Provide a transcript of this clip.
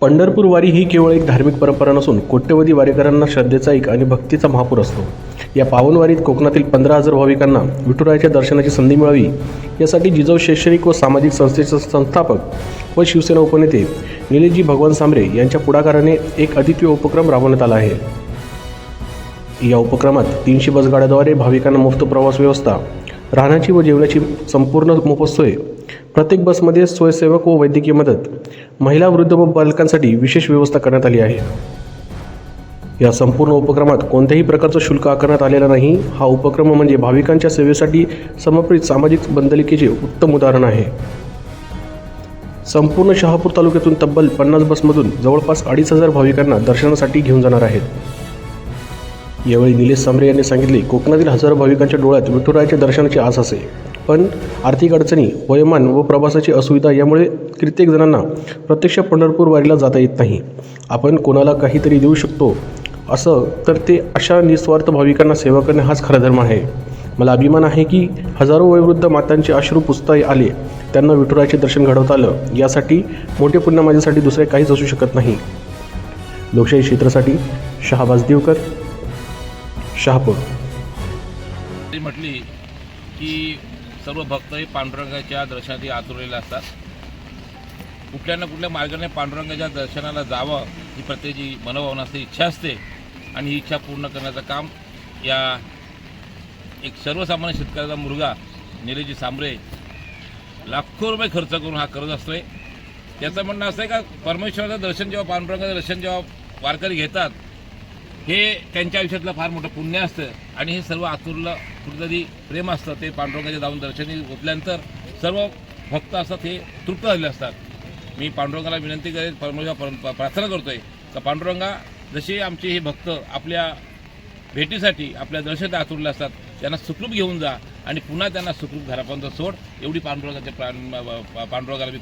पंढरपूर वारी ही केवळ एक धार्मिक परंपरा नसून कोट्यवधी वारीकरांना श्रद्धेचा एक आणि भक्तीचा महापूर असतो. या पावनवारीत कोकणातील पंधरा हजार भाविकांना विठुरायाच्या दर्शनाची संधी मिळावी यासाठी जिजाऊ शैक्षणिक व सामाजिक संस्थेचे संस्थापक व शिवसेना उपनेते निलेशजी भगवान सांबरे यांच्या पुढाकाराने एक अद्वितीय उपक्रम राबवण्यात आला आहे. या उपक्रमात तीनशे बसगाड्याद्वारे भाविकांना मुफ्त प्रवास व्यवस्था राहण्याची व जेवणाची संपूर्ण मोफत सोय प्रत्येक बसमध्ये स्वयंसेवक व वैद्यकीय मदत. महिला वृद्ध व बालकांसाठी विशेष व्यवस्था करण्यात आली आहे. या संपूर्ण उपक्रमात कोणत्याही प्रकारचं शुल्क आकारण्यात आलेलं नाही. हा उपक्रम म्हणजे भाविकांच्या सेवेसाठी समर्पित सामाजिक बंदलिकेचे उत्तम उदाहरण आहे. संपूर्ण शहापूर तालुक्यातून तब्बल पन्नास बसमधून जवळपास अडीच हजार भाविकांना दर्शनासाठी घेऊन जाणार आहेत. यावेळी निलेश सांबरे यांनी सांगितले कोकणातील हजारो भाविकांच्या डोळ्यात विठुरायाच्या दर्शनाची आस असे. पण आर्थिक अडचणी वयोमान व प्रवासाची असुविधा यामुळे कित्येक जणांना प्रत्यक्ष पंढरपूर वारीला जाता येत नाही. आपण कोणाला काहीतरी देऊ शकतो असं तर ते अशा निस्वार्थ भाविकांना सेवा करणे हाच खरा धर्म आहे. मला अभिमान आहे की हजारो वयोवृद्ध मातांचे अश्रू पुसता आले त्यांना विठुराचे दर्शन घडवता आलं. यासाठी मोठे पुण्य माझ्यासाठी दुसरे काहीच असू शकत नाही. लोकशाही क्षेत्रासाठी शहाबाज देवकर शहापूर. म्हटली की सर्व भक्त हे पांडुरंगाच्या दर्शनासाठी आतुरलेले असतात. कुठल्या ना कुठल्या मार्गाने पांडुरंगाच्या दर्शनाला जावं ही प्रत्येकाची मनोभावना असते इच्छा असते. आणि ही इच्छा पूर्ण करण्याचं काम या एक सर्वसामान्य शेतकऱ्याचा मुलगा निलेजी सांबरे लाखो रुपये खर्च करून हा करत असतोय. त्याचं म्हणणं असं आहे का परमेश्वराचं दर्शन जेव्हा पांडुरंगाचं दर्शन जेव्हा वारकरी घेतात हे त्यांच्या आयुष्यातलं फार मोठं पुण्य असतं. आणि हे सर्व आतुरलं कुठेतरी प्रेम असतं ते पांडुरंगाच्या जाऊन दर्शनी ओतल्यानंतर सर्व भक्त असतात हे तृप्त झालेले असतात. मी पांडुरंगाला विनंती करेन परमेश्वर प्रार्थना करतो आहे का पांडुरंगा जसे आमचे हे भक्त आपल्या भेटीसाठी आपल्या दर्शनात आतुरले असतात त्यांना सुखरूप घेऊन जा आणि पुन्हा त्यांना सुखरूप घरापर्यंत सोड एवढी पांडुरंगाच्या प्राण पांडुरंगाला